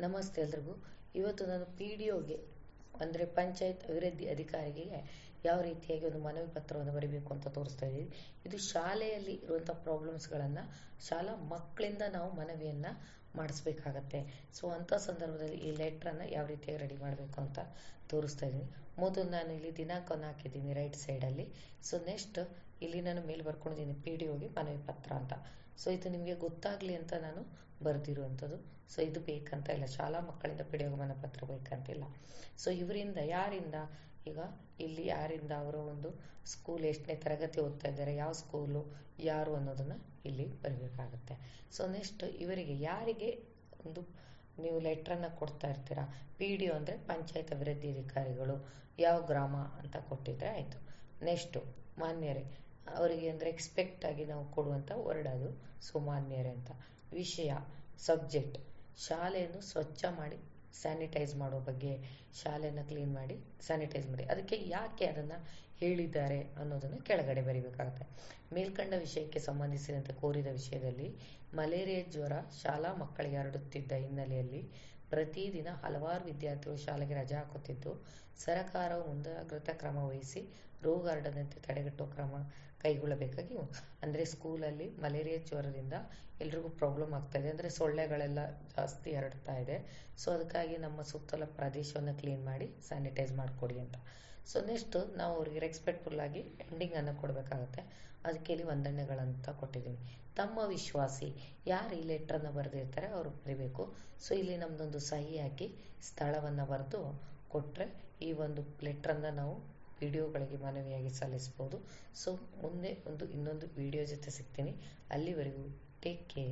ನಮಸ್ತೆ ಎಲ್ರಿಗೂ. ಇವತ್ತು ನಾನು ಪಿ ಡಿ ಒಗೆ ಅಂದರೆ ಪಂಚಾಯತ್ ಅಭಿವೃದ್ಧಿ ಅಧಿಕಾರಿಗೆ ಯಾವ ರೀತಿಯಾಗಿ ಒಂದು ಮನವಿ ಪತ್ರವನ್ನು ಬರೀಬೇಕು ಅಂತ ತೋರಿಸ್ತಾ ಇದ್ದೀವಿ. ಇದು ಶಾಲೆಯಲ್ಲಿ ಇರುವಂಥ ಪ್ರಾಬ್ಲಮ್ಸ್ಗಳನ್ನು ಶಾಲಾ ಮಕ್ಕಳಿಂದ ನಾವು ಮನವಿಯನ್ನು ಮಾಡಿಸ್ಬೇಕಾಗತ್ತೆ. ಸೊ ಅಂಥ ಸಂದರ್ಭದಲ್ಲಿ ಈ ಲೆಟ್ರನ್ನು ಯಾವ ರೀತಿಯಾಗಿ ರೆಡಿ ಮಾಡಬೇಕು ಅಂತ ತೋರಿಸ್ತಾ ಇದ್ದೀನಿ. ಮೊದಲು ನಾನು ಇಲ್ಲಿ ದಿನಾಂಕವನ್ನು ಹಾಕಿದ್ದೀನಿ ರೈಟ್ ಸೈಡಲ್ಲಿ ಸೊ ನೆಕ್ಸ್ಟ್ ಇಲ್ಲಿ ನಾನು ಮೇಲೆ ಬರ್ಕೊಂಡಿದ್ದೀನಿ ಪಿ ಡಿ ಒಗೆ ಮನವಿ ಪತ್ರ ಅಂತ. ಸೊ ಇದು ನಿಮಗೆ ಗೊತ್ತಾಗಲಿ ಅಂತ ನಾನು ಬರೆದಿರುವಂಥದ್ದು. ಸೊ ಇದು ಬೇಕಂತ ಇಲ್ಲ. ಶಾಲಾ ಮಕ್ಕಳಿಂದ ಪಿ ಡಿ ಹೋಗಿ ಮನವಿ ಪತ್ರ ಬೇಕಂತಿಲ್ಲ ಸೊ ಇವರಿಂದ ಯಾರಿಂದ ಈಗ ಇಲ್ಲಿ ಯಾರಿಂದ ಅವರ ಒಂದು ಸ್ಕೂಲ್ ಎಷ್ಟನೇ ತರಗತಿ ಓದ್ತಾ ಇದ್ದಾರೆ, ಯಾವ ಸ್ಕೂಲು ಯಾರು ಅನ್ನೋದನ್ನು ಇಲ್ಲಿ ಬರಬೇಕಾಗತ್ತೆ. ಸೊ ನೆಕ್ಸ್ಟ್ ಇವರಿಗೆ ಯಾರಿಗೆ ಒಂದು ನೀವು ಲೆಟ್ರನ್ನು ಕೊಡ್ತಾ ಇರ್ತೀರಾ? ಪಿ ಡಿ ಒ ಅಂದರೆ ಪಂಚಾಯತ್ ಅಭಿವೃದ್ಧಿ ಅಧಿಕಾರಿಗಳು, ಯಾವ ಗ್ರಾಮ ಅಂತ ಕೊಟ್ಟಿದ್ದರೆ ಆಯಿತು. ನೆಕ್ಸ್ಟು ಮಾನ್ಯರೇ, ಅವರಿಗೆ ಅಂದರೆ ಎಕ್ಸ್ಪೆಕ್ಟ್ ಆಗಿ ನಾವು ಕೊಡುವಂಥ ವರ್ಡ್ ಅದು ಸೊ ಮಾನ್ಯರೇ ಅಂತ. ವಿಷಯ ಸಬ್ಜೆಕ್ಟ್ ಶಾಲೆಯನ್ನು ಸ್ವಚ್ಛ ಮಾಡಿ ಸ್ಯಾನಿಟೈಸ್ ಮಾಡೋ ಬಗ್ಗೆ ಶಾಲೆಯನ್ನು ಕ್ಲೀನ್ ಮಾಡಿ ಸ್ಯಾನಿಟೈಸ್ ಮಾಡಿ. ಅದಕ್ಕೆ ಯಾಕೆ ಅದನ್ನು ಹೇಳಿದ್ದಾರೆ ಅನ್ನೋದನ್ನು ಕೆಳಗಡೆ ಬರೀಬೇಕಾಗುತ್ತೆ. ಮೇಲ್ಕಂಡ ವಿಷಯಕ್ಕೆ ಸಂಬಂಧಿಸಿದಂತೆ ಕೋರಿದ ವಿಷಯದಲ್ಲಿ ಮಲೇರಿಯಾ ಜ್ವರ ಶಾಲಾ ಮಕ್ಕಳಿಗೆ ಹರಡುತ್ತಿದ್ದ ಹಿನ್ನೆಲೆಯಲ್ಲಿ ಪ್ರತಿದಿನ ಹಲವಾರು ವಿದ್ಯಾರ್ಥಿಗಳು ಶಾಲೆಗೆ ರಜೆ ಹಾಕುತ್ತಿದ್ದು, ಸರಕಾರವು ಮುಂಜಾಗ್ರತಾ ಕ್ರಮ ವಹಿಸಿ ರೋಗ ಹರಡದಂತೆ ತಡೆಗಟ್ಟುವ ಕ್ರಮ ಕೈಗೊಳ್ಳಬೇಕಾಗಿ ಅಂದರೆ ಸ್ಕೂಲಲ್ಲಿ ಮಲೇರಿಯಾ ಜ್ವರದಿಂದ ಎಲ್ರಿಗೂ ಪ್ರಾಬ್ಲಮ್ ಆಗ್ತಾ ಇದೆ. ಅಂದರೆ ಸೊಳ್ಳೆಗಳೆಲ್ಲ ಜಾಸ್ತಿ ಹರಡ್ತಾ ಇದೆ. ಸೊ ಅದಕ್ಕಾಗಿ ನಮ್ಮ ಸುತ್ತಲ ಪ್ರದೇಶವನ್ನು ಕ್ಲೀನ್ ಮಾಡಿ ಸ್ಯಾನಿಟೈಸ್ ಮಾಡಿಕೊಡಿ ಅಂತ. ಸೊ ನೆಕ್ಸ್ಟ್ ನಾವು ಅವ್ರಿಗೆ ರೆಸ್ಪೆಕ್ಟ್ಫುಲ್ ಆಗಿ ಎಂಡಿಂಗನ್ನು ಕೊಡಬೇಕಾಗತ್ತೆ. ಅದಕ್ಕೆ ಇಲ್ಲಿ ವಂದನೆಗಳಂತ ಕೊಟ್ಟಿದ್ದೀವಿ ತಮ್ಮ ವಿಶ್ವಾಸಿ, ಯಾರು ಈ ಲೆಟ್ರನ್ನು ಬರೆದಿರ್ತಾರೆ ಅವರು ಬರೀಬೇಕು. ಸೊ ಇಲ್ಲಿ ನಮ್ದೊಂದು ಸಹಿ ಹಾಕಿ ಸ್ಥಳವನ್ನು ಬರೆದು ಕೊಟ್ಟರೆ ಈ ಒಂದು ಲೆಟ್ರನ್ನು ನಾವು ವಿಡಿಯೋಗಳಿಗೆ ಮನವಿಯಾಗಿ ಸಲ್ಲಿಸ್ಬೋದು. ಸೊ ಮುಂದೆ ಒಂದು ಇನ್ನೊಂದು ವಿಡಿಯೋ ಜೊತೆ ಸಿಗ್ತೀನಿ. ಅಲ್ಲಿವರೆಗೂ ಟೇಕ್ ಕೇರ್